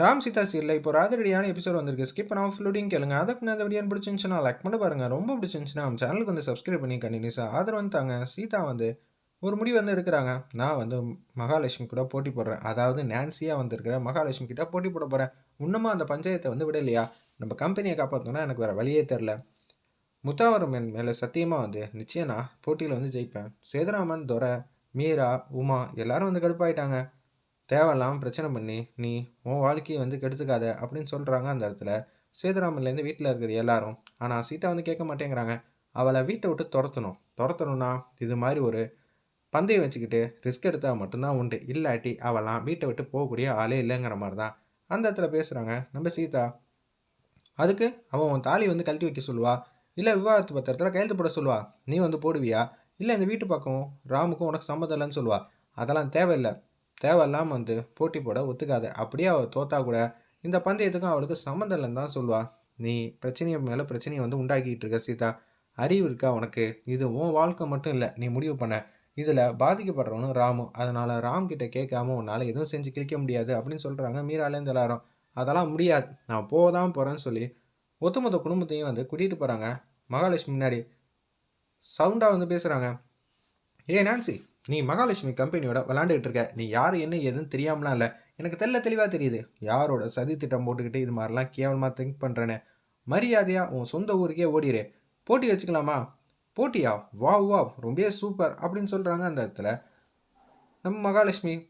ராம் சீதா சீரில் இப்போ ராதரடியான எபிசோட் வந்திருக்கு. ஸ்கிப் பண்ணாமல் ஃபுல்லோடையும் கேளுங்க. அதுக்கு அந்த வீடியோ பிடிச்சிருந்துச்சுன்னா லைக் பண்ணி பாருங்கள் ரொம்ப பிடிச்சிருந்துச்சுன்னா நம்ம சேனலுக்கு வந்து சப்ஸ்கிரைப் பண்ணி கண்டினியூஸாக ஆதரவு வந்துட்டாங்க சீதா வந்து ஒரு முடிவு வந்து எடுக்கிறாங்க. நான் வந்து மகாலட்சுமி கூட போட்டி போடுறேன். அதாவது நான்சியாக வந்திருக்கிற மகாலட்சுமி கிட்ட போட்டி போட போகிறேன் இன்னமும் அந்த பஞ்சாயத்தை வந்து விடலையா? நம்ம கம்பெனியை காப்பாற்றணும்னா எனக்கு வேறு வழியே தெரில முத்தாவரம் என் மேலே சத்தியமாக வந்து நிச்சயம் நான் போட்டியில் வந்து ஜெயிப்பேன். சேதுராமன் துரை மீரா உமா எல்லாரும் வந்து கடுப்பாயிட்டாங்க. தேவையில்லாமல் பிரச்சனை பண்ணி நீ உன் வாழ்க்கையை வந்து கெடுத்துக்காத அப்படின்னு சொல்கிறாங்க அந்த இடத்துல. சேதுராமன்லேருந்து வீட்டில் இருக்கிற எல்லாரும் ஆனால் சீதா வந்து கேட்க மாட்டேங்கிறாங்க. அவளை வீட்டை விட்டு துரத்தணும். துரத்தணும்னா இது மாதிரி ஒரு பந்தயம் வச்சுக்கிட்டு ரிஸ்க் எடுத்தால் மட்டும்தான் உண்டு. இல்லாட்டி அவெல்லாம் வீட்டை விட்டு போகக்கூடிய ஆளே இல்லைங்கிற மாதிரி தான். அந்த இடத்துல பேசுகிறாங்க நம்ம சீதா அதுக்கு அவன் உன் தாலி வந்து கழட்டி வைக்க சொல்லுவா? இல்லை விவாகரத்து பத்திரத்தில் கையெழுத்து போட சொல்லுவா? நீ வந்து போடுவியா? இல்லை இந்த வீட்டு பக்கம் ராமுக்கும் உனக்கு சம்மதம் இல்லைன்னு சொல்லுவா? அதெல்லாம் தேவையில்லை. தேவையில்லாமல் வந்து போட்டி போட ஒத்துக்காத. அப்படியே அவள் தோத்தா கூட இந்த பந்தயத்துக்கும் அவளுக்கு சம்மந்தம் இல்லைன்னு தான் சொல்லுவா. நீ பிரச்சனையை மேலே பிரச்சனையை வந்து உண்டாக்கிட்டு இருக்க சீதா. அறிவு இருக்கா உனக்கு? இது உன் வாழ்க்கை மட்டும் இல்லை. நீ முடிவு பண்ண. இதில் பாதிக்கப்படுறவனும் ராமு. அதனால் ராம் கிட்ட கேட்காம உன்னால் எதுவும் செஞ்சு கிழிக்க முடியாது அப்படின்னு சொல்கிறாங்க மீராலேருந்து எல்லாரும். அதெல்லாம் முடியாது. நான் போதான் போகிறேன்னு சொல்லி ஒட்டுமொத்த குடும்பத்தையும் வந்து கூட்டிகிட்டு போகிறாங்க மகாலட்சுமி முன்னாடி சவுண்டாக வந்து பேசுகிறாங்க ஏ நான்சி நீ மகாலட்சுமி கம்பெனியோட விளாண்டுக்கிட்டு இருக்க. நீ யார் என்ன ஏதுன்னு தெரியாமலாம் இல்லை. எனக்கு தெல்ல தெளிவாக தெரியுது. யாரோட சதி திட்டம் போட்டுக்கிட்டு இது மாதிரிலாம் கேவலமாக திங்க் பண்ணுறேன்னு மரியாதையாக உன் சொந்த ஊருக்கே ஓடிடு போட்டி வச்சுக்கலாமா? போட்டியா? வா வா ரொம்ப சூப்பர் அப்படின்னு சொல்கிறாங்க அந்த இடத்துல நம்ம மகாலட்சுமி.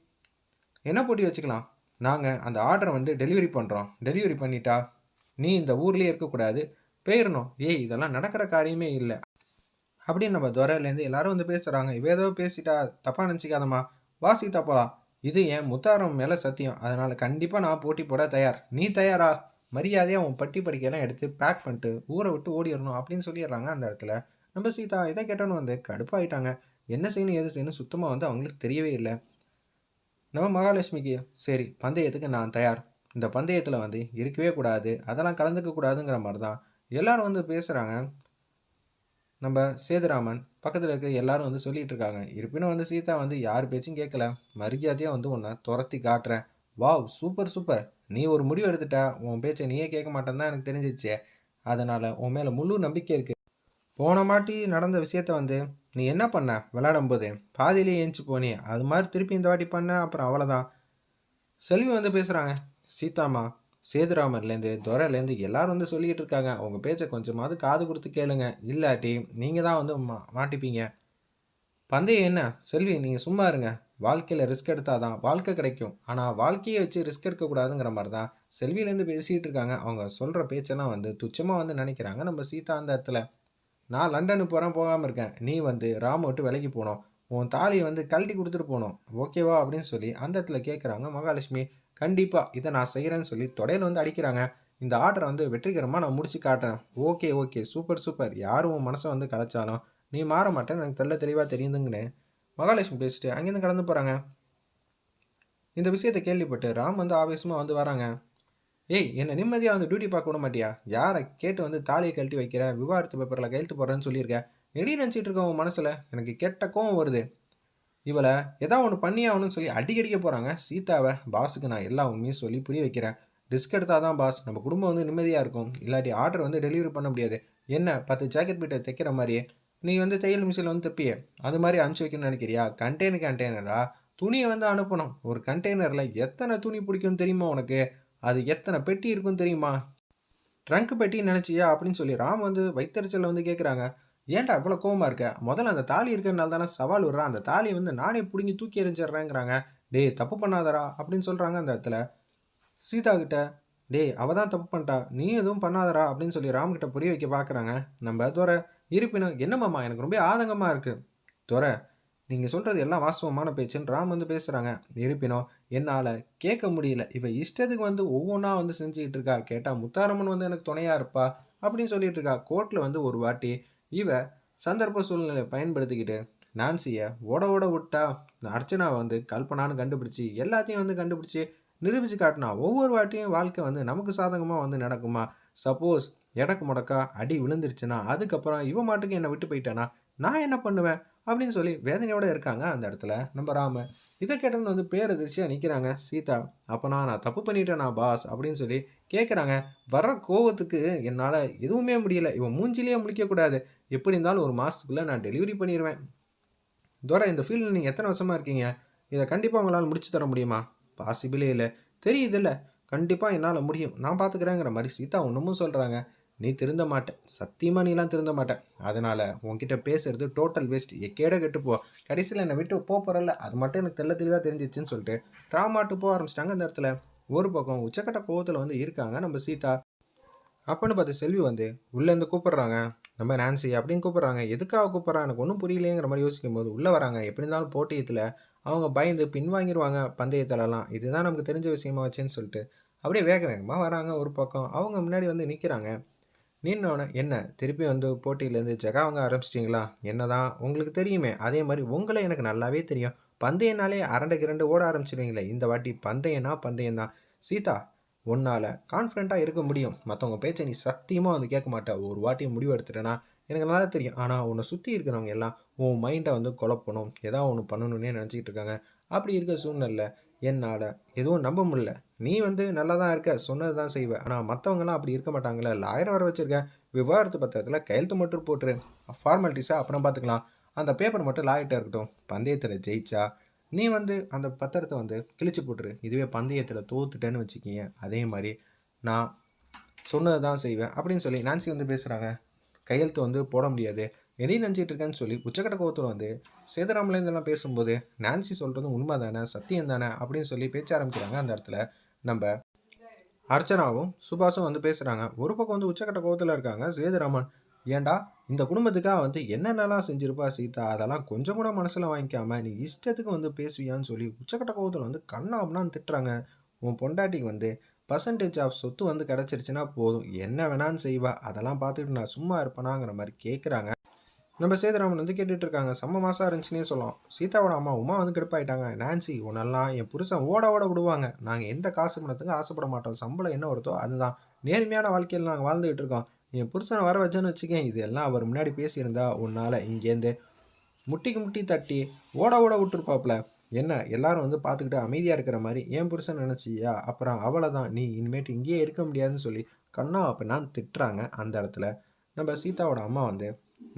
என்ன போட்டி வச்சுக்கலாம்? நாங்கள் அந்த ஆர்டரை வந்து டெலிவரி பண்ணுறோம் டெலிவரி பண்ணிட்டா நீ இந்த ஊர்லேயே இருக்கக்கூடாது. போயிடணும் ஏய் இதெல்லாம் நடக்கிற காரியமே இல்லை. அப்படின்னு நம்ம துறையிலேருந்து எல்லாரும் வந்து பேசுகிறாங்க இவ ஏதோ பேசிட்டா தப்பாக நினச்சிக்காதம்மா. வா சீதா இது என் முத்தாரம் மேலே சத்தியம். அதனால் கண்டிப்பாக நான் போட்டி போட தயார். நீ தயாரா? மரியாதையாக உன் பட்டி படிக்கையெல்லாம் எடுத்து பேக் பண்ணிட்டு ஊரை விட்டு ஓடிடணும் அப்படின்னு சொல்லிடுறாங்க அந்த இடத்துல. நம்ம சீதா இதை கேட்டோன்னு வந்து கடுப்பாயிட்டாங்க. என்ன செய்யணும் எது செய்யணும் சுத்தமாக வந்து அவங்களுக்கு தெரியவே இல்லை. நம்ம மகாலட்சுமிக்கு சரி பந்தயத்துக்கு நான் தயார். இந்த பந்தயத்தில் வந்து இருக்கவே கூடாது. அதெல்லாம் கலந்துக்க கூடாதுங்கிற மாதிரி தான் எல்லோரும் வந்து பேசுகிறாங்க நம்ம சேதுராமன் பக்கத்தில் இருக்க எல்லாரும் வந்து சொல்லிட்டு இருக்காங்க இருப்பினும் வந்து சீதா வந்து யார் பேச்சும் கேட்கல மரியாதையாக வந்து உன்னை துரத்தி காட்டுறேன். Wow super super. நீ ஒரு முடிவு எடுத்துட்ட. உன் பேச்சை நீயே கேட்க மாட்டேன்னு தான் எனக்கு தெரிஞ்சிச்சு. அதனால் உன் மேலே முழு நம்பிக்கை இருக்குது போன மாட்டி நடந்த விஷயத்த வந்து நீ என்ன பண்ண? விளாடும் போது. பாதியிலே ஏஞ்சி போனி அது மாதிரி திருப்பி இந்த வாட்டி பண்ண. அப்புறம் அவ்வளோதான் செல்வி வந்து பேசுகிறாங்க சீதாம்மா சேதுராமர்லேருந்து துரைலேருந்து எல்லோரும் வந்து சொல்லிக்கிட்டு இருக்காங்க அவங்க பேச்சை கொஞ்சமாவது காது கொடுத்து கேளுங்க. இல்லாட்டி நீங்கள் தான் வந்து மா மாட்டிப்பீங்க. பந்தயம் என்ன? செல்வி நீங்கள் சும்மா இருங்க. வாழ்க்கையில் ரிஸ்க் எடுத்தால் தான் வாழ்க்கை கிடைக்கும். ஆனால் வாழ்க்கையை வச்சு ரிஸ்க் எடுக்கக்கூடாதுங்கிற மாதிரி தான் செல்வியிலேருந்து பேசிகிட்டு இருக்காங்க. அவங்க சொல்கிற பேச்செல்லாம் வந்து துச்சமாக வந்து நினைக்கிறாங்க நம்ம சீதா அந்த இடத்துல. நான் லண்டனுக்கு போகிறேன் போகாமல் இருக்கேன். நீ வந்து ராம விட்டு விலைக்கு போகணும். உன் தாலியை வந்து கழட்டி கொடுத்துட்டு போகணும். ஓகேவா? அப்படின்னு சொல்லி அந்த இடத்துல கேட்குறாங்க மகாலட்சுமி. கண்டிப்பாக இதை நான் செய்கிறேன்னு சொல்லி தொடையில் வந்து அடிக்கிறாங்க. இந்த ஆர்டரை வந்து வெற்றிகரமாக நான் முடிச்சு காட்டுறேன். Okay okay. Super super. யாரும் உன் மனசை வந்து கலைச்சாலும்? நீ மாற மாட்டேன்னு எனக்கு தெல்ல தெளிவாக தெரியுதுங்கன்னு மகாலட்சுமி பேசிட்டு அங்கேருந்து கடந்து போகிறாங்க இந்த விஷயத்தை கேள்விப்பட்டு ராம் வந்து ஆவேசமாக வந்து வராங்க. ஏய் என்னை நிம்மதியாக வந்து டியூட்டி பார்க்க விட மாட்டியா? யாரை கேட்டு வந்து தாலியை கழட்டி வைக்கிற? விவாகரத்து பேப்பரில் கையெழுத்து போடுறேன்னு சொல்லியிருக்கேன் எடி நினச்சிட்டு இருக்க உன் மனசில்? எனக்கு கெட்ட கோவம் வருது. இவளை எதா ஒன்று பண்ணி ஆகணும்னு சொல்லி அடிக்கடிக்க போகிறாங்க சீதாவை பாஸுக்கு நான் எல்லா உண்மையும் சொல்லி புரிய வைக்கிறேன். ரிஸ்க் எடுத்தால் தான் பாஸ். நம்ம குடும்பம் வந்து நிம்மதியாக இருக்கும். இல்லாட்டி ஆர்டர் வந்து டெலிவரி பண்ண முடியாது. என்ன பத்து ஜாக்கெட் பீட்டை தைக்கிற மாதிரியே? நீ வந்து தையல் மிஷினில் வந்து தப்பியே? அது மாதிரி அனுப்பிச்சி வைக்கணும்னு நினைக்கிறியா? கண்டெய்னர் கண்டெய்னரா துணியை வந்து அனுப்பணும். ஒரு கண்டெய்னரில் எத்தனை துணி பிடிக்கும் தெரியுமா உனக்கு? அது எத்தனை பெட்டி இருக்கும் தெரியுமா? ட்ரங்க் பெட்டி நினச்சியா? அப்படின்னு சொல்லி ராம் வந்து வைத்தறிச்சலில் வந்து கேட்குறாங்க ஏன்டா இவ்வளோ கோவமாக இருக்க? முதல்ல அந்த தாலி இருக்கிறனால தானே சவால் விடுறான். அந்த தாலியை வந்து நானே பிடுங்கி தூக்கி எறிஞ்சிட்றேங்கிறாங்க. டேய் தப்பு பண்ணாதடா அப்படின்னு சொல்கிறாங்க அந்த இடத்துல. சீதா கிட்ட டேய் அவள் தான் தப்பு பண்ணிட்டா. நீ எதுவும் பண்ணாதடா அப்படின்னு சொல்லி ராம்கிட்ட புரிய வைக்க பார்க்குறாங்க நம்ம துறை இருப்பினும் என்னம்மாம்மா எனக்கு ரொம்ப ஆதங்கமாக இருக்குது துறை நீங்கள் சொல்கிறது எல்லாம் வாஸ்தவமான பேச்சுன்னு ராம் வந்து பேசுகிறாங்க இருப்பினும் என்னால் கேட்க முடியல. இவ இஷ்டத்துக்கு வந்து ஒவ்வொன்றா வந்து செஞ்சுக்கிட்டு இருக்கா. கேட்டால் முத்தாரம்மன் வந்து எனக்கு துணையாக இருப்பா அப்படின்னு சொல்லிட்டு இருக்கா. கோர்ட்டில் வந்து ஒரு வாட்டி இவ சந்தர்ப்ப சூழ்நிலையை பயன்படுத்திக்கிட்டு நான்சியை ஓட ஓட விட்டா அர்ச்சனா வந்து கல்பனான்னு கண்டுபிடிச்சி எல்லாத்தையும் வந்து கண்டுபிடிச்சி நிரூபித்து காட்டினா ஒவ்வொரு வாட்டியும் வாழ்க்கை வந்து நமக்கு சாதகமாக வந்து நடக்குமா? சப்போஸ் எடக்கு முடக்கா அடி விழுந்துருச்சுன்னா அதுக்கப்புறம் இவன் மாட்டுக்கு என்னை விட்டு போயிட்டானா? நான் என்ன பண்ணுவேன்? அப்படின்னு சொல்லி வேதனையோடு இருக்காங்க அந்த இடத்துல. நம்ம ராம இதை கேட்டவன் வந்து பேரதிர்ச்சியாக நிற்கிறாங்க சீதா அப்போனா நான் தப்பு பண்ணிட்டேனா பாஸ் அப்படின்னு சொல்லி கேட்குறாங்க வர கோவத்துக்கு என்னால் எதுவுமே முடியல. இவன் மூஞ்சிலேயே முடிக்கக்கூடாது எப்படி இருந்தாலும் ஒரு மாதத்துக்குள்ளே நான் டெலிவரி பண்ணிடுவேன் தோரா இந்த ஃபீல்டில் நீங்கள் எத்தனை வருஷமாக இருக்கீங்க? இதை கண்டிப்பாக உங்களால் முடிச்சு தர முடியுமா? பாசிபிளே இல்லை. தெரியுதுல்ல. கண்டிப்பாக என்னால் முடியும். நான் பார்த்துக்கிறேங்கிற மாதிரி சீதா ஒன்றுமும் சொல்கிறாங்க நீ திருந்த மாட்ட சத்தியமாக நீலாம் திருந்த மாட்டேன். அதனால் உன்கிட்ட பேசுறது டோட்டல் வேஸ்ட் எக்கேட கெட்டு போ. கடைசியில் என்னை விட்டு போக போகிறல்ல அது மட்டும் எனக்கு தெள்ள தெளிவாக தெரிஞ்சிச்சுன்னு சொல்லிட்டு ட்ராமாட்டு போக ஆரம்பிச்சிட்டாங்க அந்த இடத்துல. ஒரு பக்கம் உச்சக்கட்ட கோவத்தில் வந்து இருக்காங்க நம்ம சீதா. அப்போன்னு பார்த்து செல்வி வந்து உள்ளேருந்து கூப்பிட்றாங்க. நம்ம நான்சி அப்படின்னு கூப்பிட்றாங்க. எதுக்காக கூப்பிட்றாங்க? எனக்கு ஒன்றும் புரியலையேங்கிற மாதிரி யோசிக்கும் போது உள்ளே வராங்க. எப்படி இருந்தாலும் போட்டியத்தில் அவங்க பயந்து பின்வாங்கிடுவாங்க பந்தயத்திலலாம். இதுதான் நமக்கு தெரிஞ்ச விஷயமா வச்சேன்னு சொல்லிட்டு அப்படியே வேக வேகமாக வராங்க ஒரு பக்கம். அவங்க முன்னாடி வந்து நிற்கிறாங்க நின்னோடனே என்ன திருப்பி வந்து போட்டியிலேருந்து ஜெகா வாங்க ஆரம்பிச்சிட்டிங்களா? என்னதான் உங்களுக்கு தெரியுமே. அதே மாதிரி உங்களை எனக்கு நல்லாவே தெரியும். பந்தயனாலே அரண்டை கிரண்டு ஓட ஆரம்பிச்சிடுவீங்களே இந்த வாட்டி பந்தயம்னா பந்தயம் தான். சீதா உன்னால் கான்ஃபிடண்ட்டாக இருக்க முடியும். மற்றவங்க பேச்சை நீ சத்தியமாக வந்து கேட்க மாட்ட. ஒரு வாட்டி முடிவு எடுத்துட்டேன்னா எனக்கு நல்லா தெரியும். ஆனால் உன்னை சுற்றி இருக்கிறவங்க எல்லாம் உன் மைண்டை வந்து குழப்பணும். ஏதாவது ஒன்று பண்ணணுன்னே நினச்சிக்கிட்டு இருக்காங்க. அப்படி இருக்க சூழ்நிலை என்னால் எதுவும் நம்ப முடியல. நீ வந்து நல்லா தான் இருக்க சொன்னது தான் செய்வ. ஆனால் மற்றவங்கலாம் அப்படி இருக்க மாட்டாங்களே லாயரை வர வச்சுருக்க. விவாகரத்து பத்திரத்தில் கையெழுத்து மட்டும் போட்டுரு. ஃபார்மாலிட்டிஸாக அப்புறம் பார்த்துக்கலாம் அந்த பேப்பர் மட்டும் லாயிட்டாக இருக்கட்டும். பந்தயத்தில் ஜெயிச்சா நீ வந்து அந்த பத்திரத்தை வந்து கிழிச்சு போட்டுரு. இதுவே பந்தயத்தில் தோத்துட்டேன்னு வச்சுக்கிங்க அதே மாதிரி நான் சொன்னது தான் செய்வேன் அப்படின்னு சொல்லி நான்சி வந்து பேசுகிறாங்க கையெழுத்து வந்து போட முடியாது. எதையும் நினச்சிட்டு இருக்கேன்னு சொல்லி உச்சக்கட்ட கோவத்தில் வந்து சேதுராமலேருந்தெல்லாம் பேசும்போது நான்சி சொல்கிறது உண்மை தானே சத்தியம் தானே அப்படின்னு சொல்லி பேச்ச ஆரம்பிக்கிறாங்க அந்த இடத்துல. நம்ம அர்ச்சனாவும் சுபாஷும் வந்து பேசுகிறாங்க ஒரு பக்கம் வந்து உச்சக்கட்ட கோபத்தில் இருக்காங்க. சேதுராமன் ஏண்டா இந்த குடும்பத்துக்காக வந்து என்னென்னலாம் செஞ்சிருப்பா சீதா? அதெல்லாம் கொஞ்சம் கூட மனசில் வாங்கிக்காம நீ இஷ்டத்துக்கு வந்து பேசுவியான்னு சொல்லி உச்சக்கட்ட கோபத்தில் வந்து கண்ணாம்னான்னு திட்டுறாங்க. உன் பொண்டாட்டிக்கு வந்து பர்சன்டேஜ் ஆஃப் சொத்து வந்து கிடச்சிருச்சுன்னா போதும். என்ன வேணான்னு செய்வா. அதெல்லாம் பார்த்துட்டு நான் சும்மா இருப்பேனாங்கிற மாதிரி கேட்குறாங்க நம்ம சேதுராமன் வந்து கேட்டுட்டு இருக்காங்க செம்ம மாசம் இருந்துச்சுன்னே சொல்லலாம். சீதாவோட அம்மா உமா வந்து கெடுப்பாயிட்டாங்க. நான்சி உன்னெல்லாம் என் புருஷன் ஓட ஓட விடுவாங்க. நாங்கள் எந்த காசு பணத்துக்கும் ஆசைப்பட மாட்டோம். சம்பளம் என்ன வருதோ அதுதான். நேர்மையான வாழ்க்கையில் நாங்கள் வாழ்ந்துகிட்டு இருக்கோம். என் புருஷனை வர வச்சேன்னு வச்சுக்கேன். இது எல்லாம் அவர் முன்னாடி பேசியிருந்தா உன்னால் இங்கேருந்து முட்டிக்கு முட்டி தட்டி ஓட ஓட விட்டுருப்பாப்புல என்ன எல்லாரும் வந்து பார்த்துக்கிட்டு அமைதியாக இருக்கிற மாதிரி என் புருஷன் நினச்சியா? அப்புறம் அவளை தான் நீ இனிமேட்டு இங்கேயே இருக்க முடியாதுன்னு சொல்லி கண்ணா அப்படின்னா திட்டுறாங்க அந்த இடத்துல. நம்ம சீதாவோட அம்மா வந்து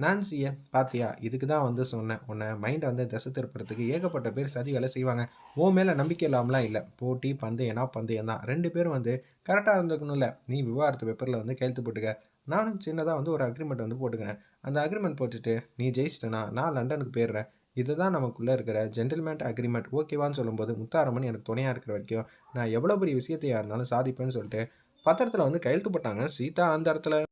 நான்சியை பாத்தியா இதுக்கு தான் வந்து சொன்னேன். உன்னை மைண்டை வந்து திசை திருப்புறதுக்கு ஏகப்பட்ட பேர் சதி வேலை செய்வாங்க. உன் மேலே நம்பிக்கை இல்லாமலாம் இல்லை. போட்டி பந்தயம்னா பந்தயம் தான் ரெண்டு பேரும் வந்து கரெக்டாக இருந்துக்கணும்ல. நீ விவாகரத்து பேப்பரில் வந்து கையெழுத்து போட்டுக்க. நானும் சின்னதாக வந்து ஒரு அக்ரிமெண்ட் வந்து போட்டுக்கிறேன். அந்த அக்ரிமெண்ட் போட்டுட்டு நீ ஜெயிச்சிட்டனா நான் லண்டனுக்கு போயிடுறேன். இதுதான் நமக்குள்ளே இருக்கிற ஜென்டில்மெண்ட் அக்ரிமெண்ட் ஓகேவான்னு சொல்லும்போது முத்தாரம்மன் எனக்கு துணையாக இருக்கிற வரைக்கும் நான் எவ்வளோ பெரிய விஷயத்தையாக இருந்தாலும் சாதிப்பேன்னு சொல்லிட்டு பத்திரத்தில் வந்து கையெழுத்து போட்டாங்க. சீதா அந்த இடத்துல.